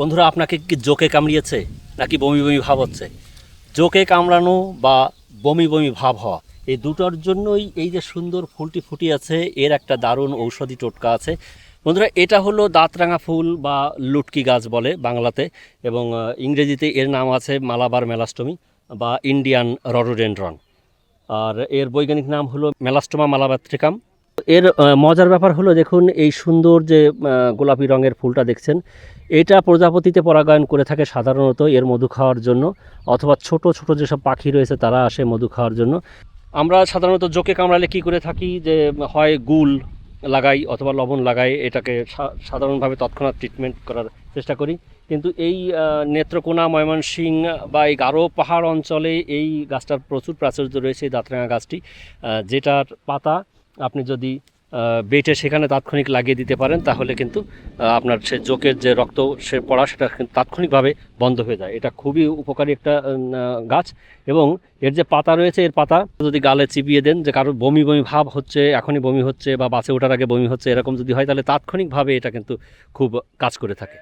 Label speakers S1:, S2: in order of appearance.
S1: বন্ধুরা, আপনাকে কি জোকে কামড়িয়েছে নাকি বমি বমি ভাব হচ্ছে? জোকে কামড়ানো বা বমি বমি ভাব হওয়া, এই দুটোর জন্যই এই যে সুন্দর ফুলটি ফুটিয়েছে এর একটা দারুণ ঔষধি টোটকা আছে। বন্ধুরা, এটা হলো দাঁতরাঙা ফুল বা লুটকি গাছ বলে বাংলাতে এবং ইংরেজিতে এর নাম আছে মালাবার মেলাস্টমি বা ইন্ডিয়ান রডোডেন্ড্রন আর এর বৈজ্ঞানিক নাম হলো মেলাস্টোমা মালাবাত্রিকাম। এর মজার ব্যাপার হলো দেখুন, এই সুন্দর যে গোলাপি রঙের ফুলটা দেখছেন, এটা প্রজাপতিতে পরাগায়ন করে থাকে সাধারণত এর মধু খাওয়ার জন্য, অথবা ছোট ছোট যেসব পাখি রয়েছে তারা আসে মধু খাওয়ার জন্য। আমরা সাধারণত জোকে কামড়ালে কি করে থাকি যে, হয় গুল লাগাই অথবা লবণ লাগাই, এটাকে সাধারণভাবে তৎক্ষণাৎ ট্রিটমেন্ট করার চেষ্টা করি। কিন্তু এই নেত্রকোনা, ময়মনসিং বা এই গারো পাহাড় অঞ্চলে এই গাছটার প্রচুর প্রাচুর্য রয়েছে, এই দাঁতরাঙা গাছটি যেটার পাতা আপনি যদি বেটে সেখানে তাৎক্ষণিক লাগিয়ে দিতে পারেন, তাহলে কিন্তু আপনার সে জোকের যে রক্ত সে পড়া, সেটা তাৎক্ষণিকভাবে বন্ধ হয়ে যায়। এটা খুবই উপকারী একটা গাছ। এবং এর যে পাতা রয়েছে, এর পাতা যদি গালে চিবিয়ে দেন, যে কারোর বমি বমি ভাব হচ্ছে, এখনই বমি হচ্ছে বা বাসে ওঠার আগে বমি হচ্ছে, এরকম যদি হয়, তাহলে তাৎক্ষণিকভাবে এটা কিন্তু খুব কাজ করে থাকে।